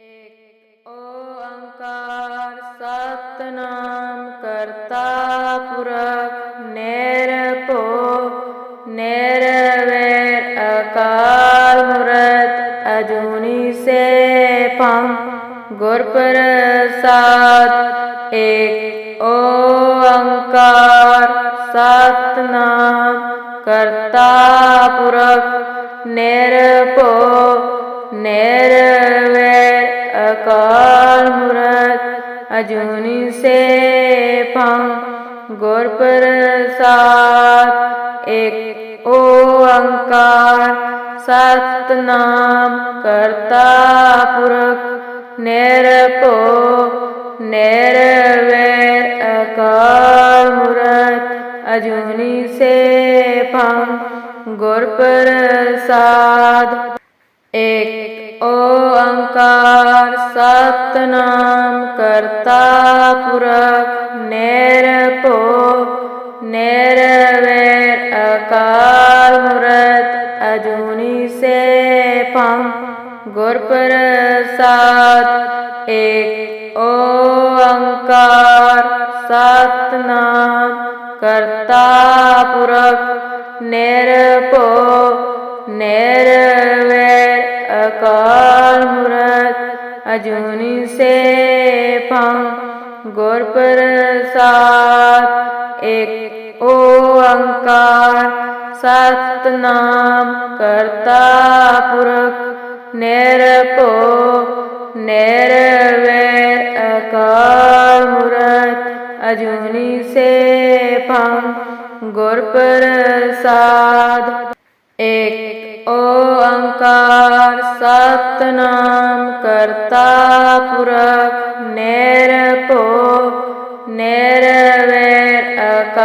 एक ओंकार सतनाम करता पुरख, नैर पो, नेर वेर अकाल मूरत, अजूनी से पम गुर प्रसाद, एक ओंकार सतनाम करता पुरख, नैर पो, नैर काल मुहूर्त अजूनी से पाँव गौर सात एक ओ अंकार सतनाम करता पुरख नैर पो नैर अकार मुहूर्त अजूनी से पाँव गौर प्रसाद, एक ओ अंकार सतनाम करता पुरख, नैर पो, नैर वैर अकाल मूरत, अजूनी से पम गुरप्रसाद एक ओ अंकार सतनाम करता पुरख, नैर पो, नेर वैर अकाल मूरत, अजूनी प्रसाद एक ओंकार। सतनाम करता पुरख, निरपो, निरवै अकार मूरत। अजूनी से पंग गुर प्रसाद। एक ओंकार, सतनाम करता पुरख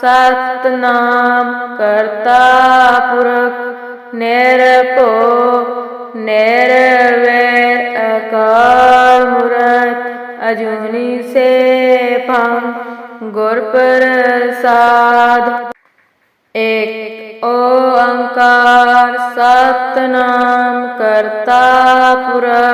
सतनाम करता पुरख, निरपो, निरवे अकाल मूरत, अजूनी से पंग गुर प्रसाद एक ओ अंकार सतनाम करता पुरख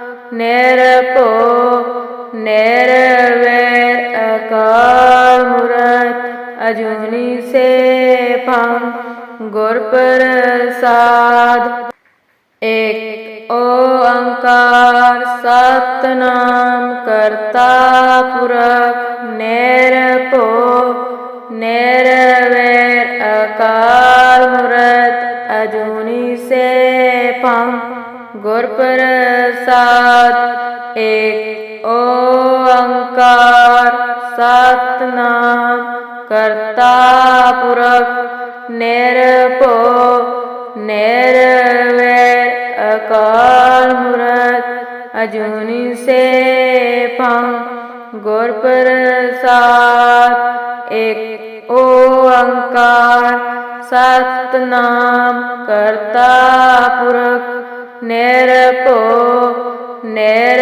निरपो निरवैर अकार मूर्त अजूनी से भंग गुर प्रसाद एक ओ अंकार सतनाम करता पुरक नाम कर्तापुरक निरपो निर्वैर अकाल मूर्त अजूनी से पंग गुर प्रसाद एक ओंकार सतनाम कर्तापुरक निरपो निर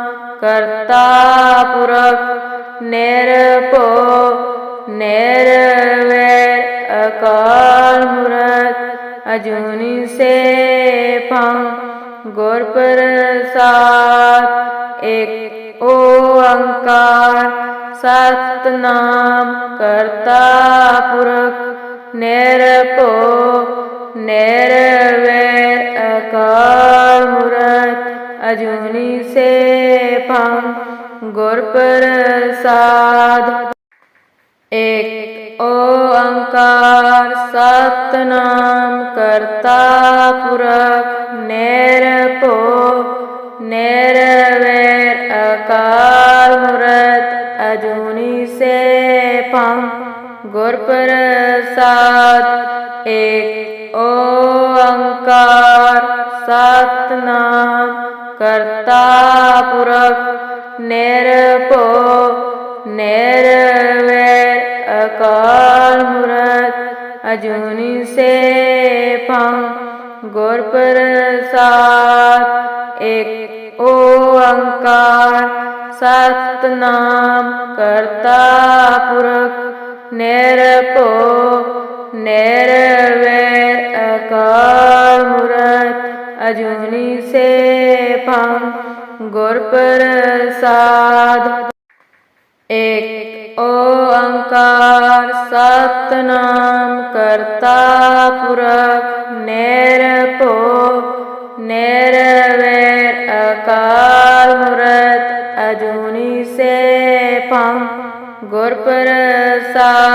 कर्तापुरः निरपो अकाल मुरत अजुनि से गुरप्रसाद एक ओ अंकार सत ओंकार सतनाम पो निरपो निरवे अकाल मुरत अजुनि से पाऊँ गुर प्रसाद। एक ओंकार सतनाम करता पुरख, नैर पो, नैर वैर अकाल मूरत, अजूनी से पम गुर प्रसाद। एक अंकार सतनाम करता पुरख अजूनी से पाँ गौर प्रसाद, एक सत सतनाम करता पुरख। निरपो, निरवे अकार मुरत। अजूनी से गोर गौर प्रसाद, एक सत नाम ਕਰਤਾ ਪੁਰਖ ਨਿਰਭਉ ਨਿਰਵੈਰ ਅਕਾਲ ਮੂਰਤ ਅਜੂਨੀ ਸੇਭੰ ਗੁਰ ਪ੍ਰਸਾਦ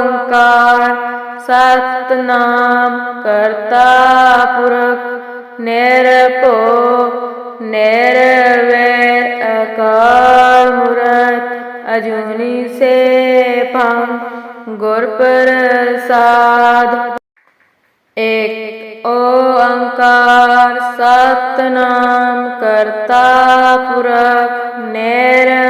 ओंकार सतनाम करता पुरख निरपो निरवे अकार मूरत अजूनी से पंग गुर प्रसाद एक ओ अंकार सतनाम करता पुरख निरव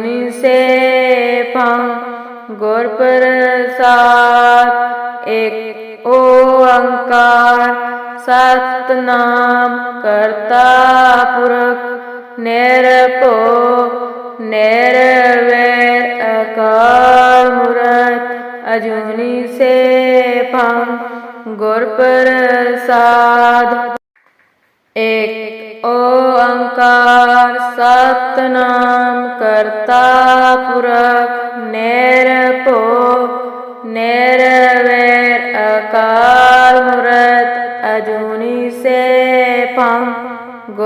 सतनाम करता पुरख, निरपो, निरवे अकाल मूरत, अजूनी से पम गुर प्रसाद। एक अंकार सतनाम करता पुरख, निर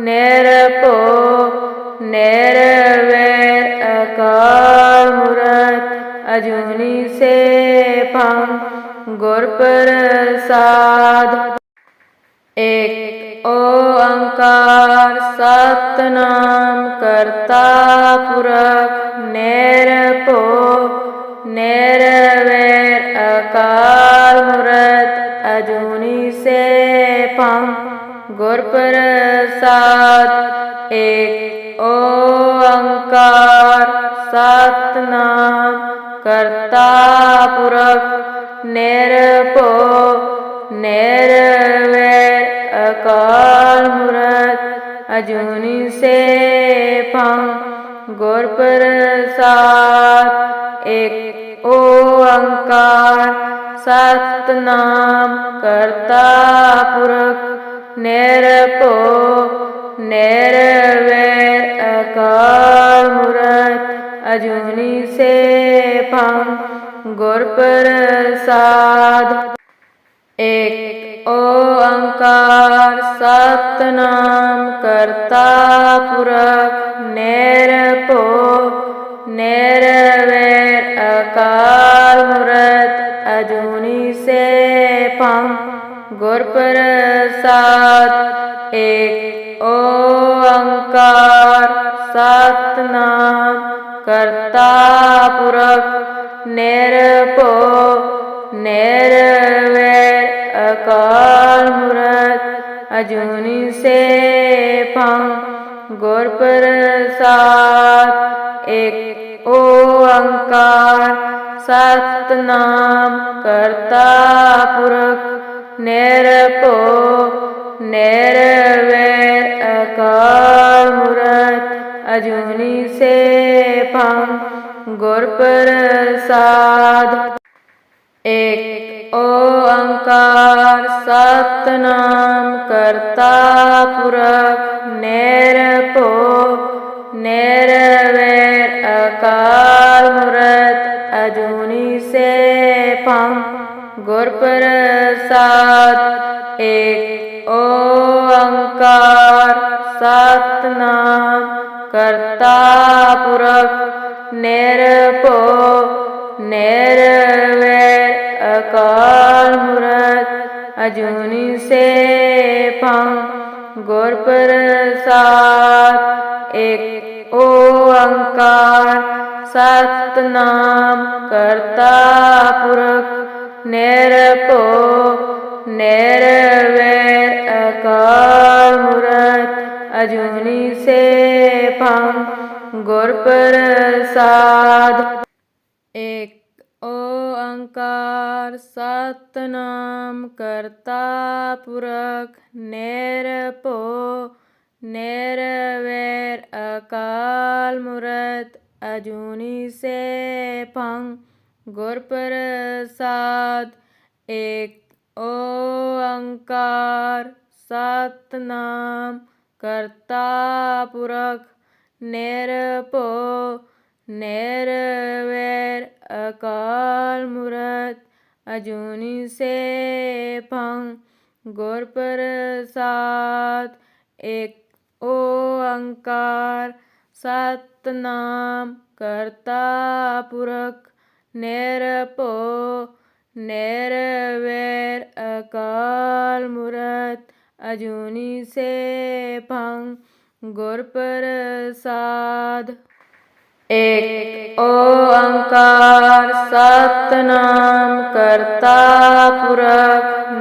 निरपो निरवे अकार मूर्त अजुनी से पम गुर प्रसाद एक ओंकार सतनाम करता पुरख निरपो निरवेर अकाल मूर्त अजुनी से पम गुर प्रसाद साथ एक ओंकार सतनाम करता पुरख निरपो निर्वे अकाल मूर्त अजूनी से पंग गुर प्रसाद एक ओंकार सतनाम करता पुरख निरपो नैरवे अकार मुरत अजूनी से फम गुर प्रसाद एक ओंकार सतनाम करता पुरख नैर पो नैर कर्तापुर निरपो निरवे अकाल मूर्त अजूनी से पंग गुर प्रसाद एक ओ अंकार सतनाम कर्तापुर निरपो निरवे अकाल मुहूर्त अजूनी से गुर प्रसाद। एक अंकार सतनाम करता पुरख नैर पो, नैर वैर अकार मूरत अजूनी से पम गुर प्रसाद। एक अंकार सतनाम करता पुरख नैर और प्रसाद, एक ओंकार, सतनाम करता पुरख, निरपो, निरवे अकार मुरत, अजूनी से पंग गुर प्रसाद। एक ओंकार, सतनाम करता पुरख नेरपो नेरवेर अकाल मूरत अजूनी से फंग गुरप्रसाद एक ओ अंकार सतनाम करता पुरख नेरपो नेरवेर अकाल मूरत अजूनी से फंग गौर पर सात एक ओंकार, सतनाम करता पुरख, निरपो, निरवैर, अकाल मूरत, अजूनी से भंग गुर साध एक ओंकार, सतनाम करता पुरख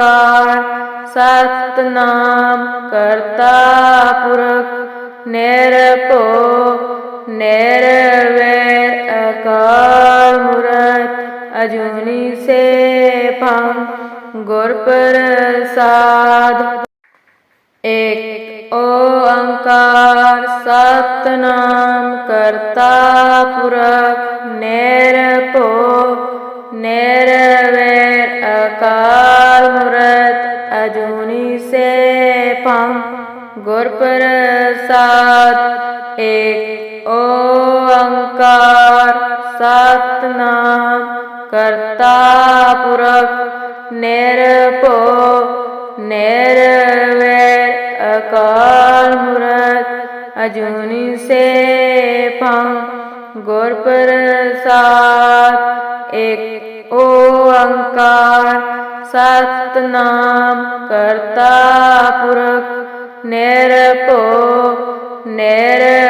ओंकार सतनाम करता पुरख, निरपो निरवैर अकार मूर्त, अजूनी से पम गुर प्रसाद एक ओंकार, सतनाम करता सतनाम कर्ता पुरख निरपो निरवैर अकाल मूर्त अजूनी से पंग गुर प्रसाद एक ओ अंकार सतनाम करता पुरख निरपो निर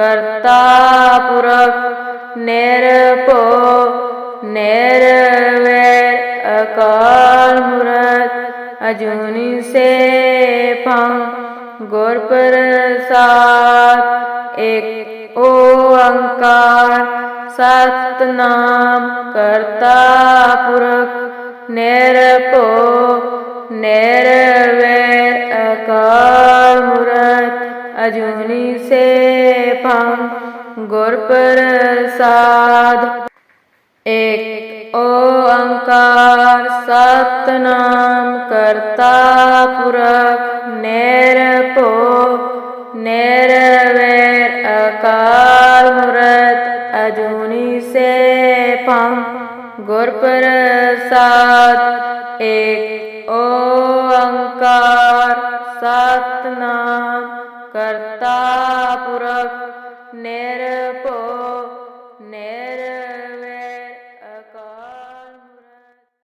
कर्तापुरः निरपो निरवैर अकालमुरत अजुनि से पं गुरप्रसाद एक ओ अंकार सतनाम कर्तापुरक निरपो निरवैर अकालमुरत अजुनि और प्रसाद। एक ओ अंकार सतनाम करता पुरख ने